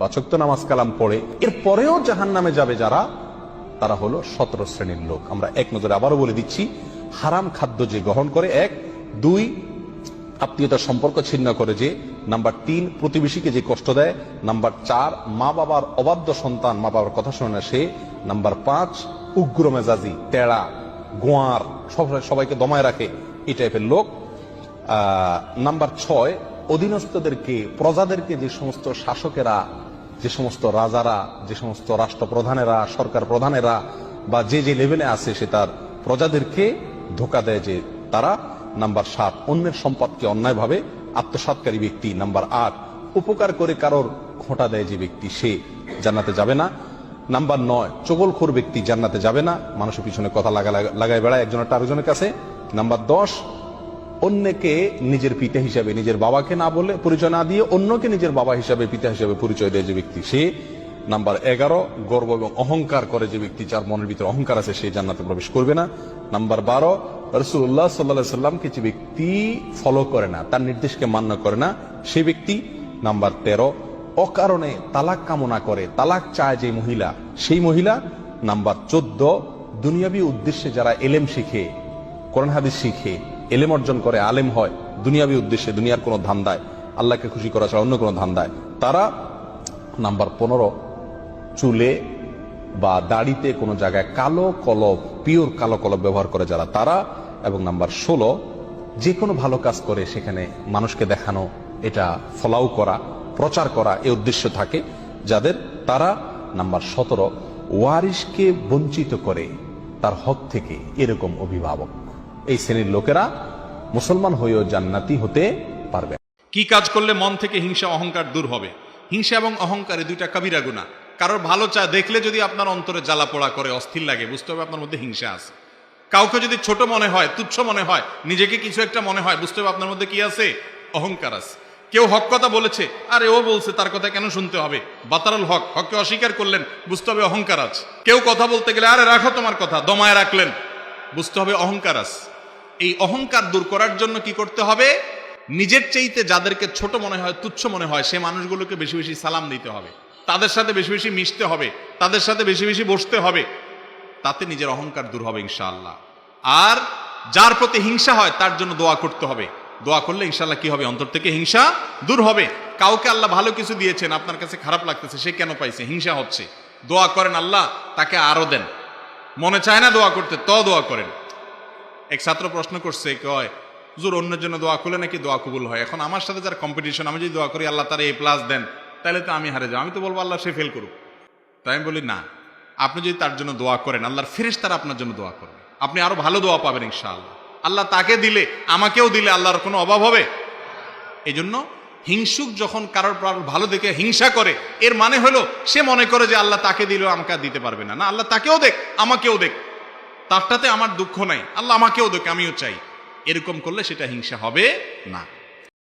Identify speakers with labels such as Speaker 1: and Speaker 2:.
Speaker 1: বাচক তো নামাজ কালাম পড়ে এর পরেও জাহান নামে যাবে যারা, তারা হলো সতেরো শ্রেণির লোক। আমরা এক নজরে আবারও বলে দিচ্ছি, হারাম খাদ্য যে গ্রহণ করে, এক। দুই, আত্মীয়তার সম্পর্ক ছিন্ন করে যে, নাম্বার তিন, প্রতিবেশীকে যে কষ্ট দেয়। নাম্বার চার মা বাবার অবাধ্য সন্তান মা বাবার কথা শোনে সে। নাম্বার পাঁচ, উগ্র মেজাজি তেড়া গোয়ার, সব সবাইকে দমায় রাখে এই টাইপের লোক। নাম্বার ছয়, অধীনস্থদেরকে, প্রজাদেরকে যে সমস্ত শাসকেরা যে সমস্ত রাজারা, যে সমস্ত রাষ্ট্রপ্রধানেরা সরকার প্রধানেরা বা যে যে লেভেলে আছে সে তার প্রজাদেরকে ধোকা দেয় যে তারা নাম্বার সাত, অন্যের সম্পদকে অন্যায়ভাবে আত্মসাৎকারী ব্যক্তি নাম্বার আট, উপকার করে কারোর খোঁটা দেয় যে ব্যক্তি সে জান্নাতে যাবে না। নাম্বার নয়, চগলখোর ব্যক্তি জান্নাতে যাবে না। মানুষের পিছনে কথা লাগা লাগায় বেড়ায় একজনের আরেকজনের কাছে। নাম্বার দশ অন্যকে নিজের পিতা হিসাবে, নিজের বাবাকে না বলে পরিচয় না দিয়ে অন্যকে নিজের বাবা হিসাবে, পিতা হিসাবে পরিচয় দেয় যে ব্যক্তি সে। নাম্বার এগারো, গর্ব এবং অহংকার করে যে ব্যক্তি যার মনের ভিতরে অহংকার আছে সে জান্নাতে প্রবেশ করবে না। নাম্বার বারো রসুল্লাহ সাল্লাহ সাল্লামকে যে ব্যক্তি ফলো করে না, তার নির্দেশকে মান্য করে না সে ব্যক্তি। নাম্বার তেরো, অকারণে তালাক কামনা করে, তালাক চায় যে মহিলা, সেই মহিলা। নাম্বার চোদ্দ, দুনিয়াবী উদ্দেশ্যে যারা এলেম শিখে, কোরআন হাদিস শিখে এলেম অর্জন করে, আলেম হয়, দুনিয়াবী উদ্দেশ্যে, দুনিয়ার কোনো ধান্দায়, আল্লাহকে খুশি করা ছাড়া অন্য কোনো ধান্দায়। তারা নাম্বার পনেরো, চুলে বা দাড়িতে কোনো জায়গায় কালো কলব, পিওর কালো কলব ব্যবহার করে যারা, তারা, এবং নাম্বার ষোলো, যে কোনো ভালো কাজ করে সেখানে মানুষকে দেখানো, এটা ফলাও করা, প্রচার করা, এ উদ্দেশ্য থাকে, যাদের তারা নাম্বার সতেরো, ওয়ারিশকে বঞ্চিত করে, তার হক থেকে এরকম অভিভাবক। এই শ্রেণির লোকেরা মুসলমান হয়েও জান্নাতি হতে পারবে।
Speaker 2: কি কাজ করলে মন থেকে হিংসা, অহংকার দূর হবে? হিংসা এবং অহংকার এই দুইটা কবিরা গুণা। কারোর ভালো চা দেখলে যদি আপনার অন্তরে জ্বালা পোড়া করে, অস্থির লাগে, বুঝতে হবে আপনার মধ্যে হিংসা আছে। কাউকে যদি ছোট মনে হয়, তুচ্ছ মনে হয়, নিজেকে কিছু একটা মনে হয়, বুঝতে হবে আপনার মধ্যে কি আছে? অহংকার আছে। কেউ হক কথা বলেছে, আরে ও বলছে, তার কথা কেন শুনতে হবে? বাতারুল হক, হককে অস্বীকার করলেন, বুঝতে হবে অহংকার আছে। কেউ কথা বলতে গেলে, আরে রাখো তোমার কথা, দমায় রাখলেন, বুঝতে হবে অহংকার আছে। এই অহংকার দূর করার জন্য কি করতে হবে? নিজের চাইতে যাদেরকে ছোট মনে হয়, তুচ্ছ মনে হয়, সে মানুষগুলোকে বেশি বেশি সালাম দিতে হবে। তাদের সাথে বেশি বেশি মিশতে হবে, তাদের সাথে বেশি বেশি বসতে হবে। তাতে নিজের অহংকার দূর হবে ইনশাআল্লাহ। আর যার প্রতি হিংসা হয়, তার জন্য দোয়া করতে হবে। দোয়া করলে ইনশাল্লাহ কি হবে? অন্তর থেকে হিংসা দূর হবে। কাউকে আল্লাহ ভালো কিছু দিয়েছেন, আপনার কাছে খারাপ লাগতেছে, সে কেন পাইছে? হিংসা হচ্ছে। দোয়া করেন আল্লাহ, তাকে আরও দেন। মনে চায় না দোয়া করতে, তো দোয়া করেন। এক ছাত্র প্রশ্ন করছে, কয় জোর অন্যের জন্য দোয়া করলে নাকি দোয়া কবুল হয়? এখন আমার সাথে যার কম্পিটিশন আমি যদি দোয়া করি, আল্লাহ তারা এ প্লাস দেন, তাহলে তো আমি হারে যাও আমি তো বলব আল্লাহ সে ফেল করুক। তাই আমি বলি, না, আপনি যদি তার জন্য দোয়া করেন, আল্লাহর ফেরেশ তারা আপনার জন্য দোয়া করবে। আপনি আরও ভালো দোয়া পাবেন, ইনশাআল্লাহ। আল্লাহ তাকে দিলে, আমাকেও দিলে আল্লাহর কোনো অভাব হবে? এই জন্য হিংসুক যখন কারোর ভালো দেখে হিংসা করে, এর মানে হলো, সে মনে করে যে আল্লাহ তাকে দিলেও আমাকে দিতে পারবে না। না, আল্লাহ তাকেও দেখ, আমাকেও দেখ। তারটাতে আমার দুঃখ নাই। আল্লাহ আমাকেও দেখে আমিও চাই। এরকম করলে সেটা হিংসা হবে না।